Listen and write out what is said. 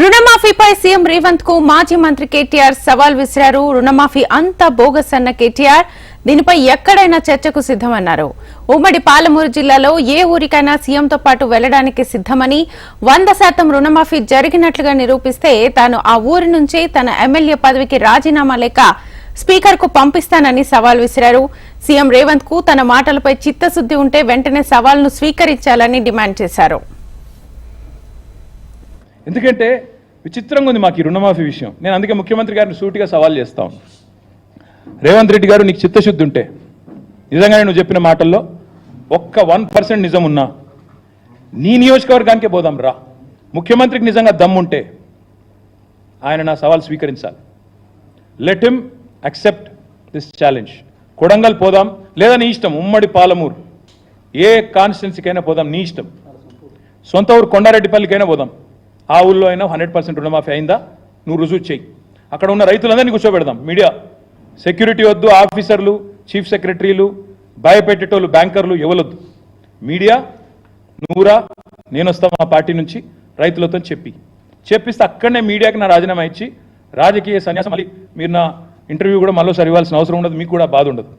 రుణమాఫీపై CM రేవంత్కు మాజీ మంత్రి కేటీఆర్ సవాల్ విసిరారు. రుణమాఫీ అంతా బోగస్ అన్న కేటీఆర్ దీనిపై ఎక్కడైనా చర్చకు సిద్దమన్నారు ఉమ్మడి పాలమూరు జిల్లాలో ఏ ఊరికైనా సీఎంతో పాటు వెళ్ళడానికి సిద్దమని వంద శాతం రుణమాఫీ జరిగినట్లుగా నిరూపిస్తే తాను ఆ ఊరి నుంచి తన ఎమ్మెల్యే పదవికి రాజీనామా లేక స్పీకర్కు పంపిస్తానని సవాల్ విసిరారు. సీఎం రేవంత్కు తన మాటలపై చిత్తశుద్ది ఉంటే వెంటనే సవాల్ను స్వీకరించాలని డిమాండ్ చేశారు. ఎందుకంటే విచిత్రంగా ఉంది మాకు ఈ రుణమాఫీ విషయం. నేను అందుకే ముఖ్యమంత్రి గారిని సూటిగా సవాల్ చేస్తాం రేవంత్ రెడ్డి గారు నీకు చిత్తశుద్ధి ఉంటే నిజంగానే నువ్వు చెప్పిన మాటల్లో ఒక్క వన్ పర్సెంట్ నిజం ఉన్నా నీ నియోజకవర్గానికే పోదాం రా. ముఖ్యమంత్రికి నిజంగా దమ్ముంటే ఆయన నా సవాల్ స్వీకరించాలి. Let him accept this challenge Kodangal పోదాం లేదా నీ ఇష్టం ఉమ్మడి పాలమూరు. ఏ కాన్స్టిట్యున్సీకైనా పోదాం నీ ఇష్టం. సొంత ఊరు కొండారెడ్డిపల్లికైనా పోదాం. ఆ ఊళ్ళో అయినా హండ్రెడ్ పర్సెంట్ రుణమాఫీ అయిందా? నువ్వు రుజువు చేయి అక్కడ ఉన్న రైతులందరినీ కూర్చోబెడదాం. మీడియా. సెక్యూరిటీ వద్దు ఆఫీసర్లు చీఫ్ సెక్రటరీలు భయపెట్టేటోళ్ళు బ్యాంకర్లు ఎవరొద్దు మీడియా నువ్వురా నేను వస్తా మా పార్టీ నుంచి రైతులతో చెప్పి. చెప్పిస్తే అక్కడనే మీడియాకి నా రాజీనామా ఇచ్చి రాజకీయ సన్యాసం మళ్ళీ మీరు నా ఇంటర్వ్యూ కూడా మళ్ళీ సరివాల్సిన అవసరం ఉండదు మీకు కూడా బాధ ఉండదు.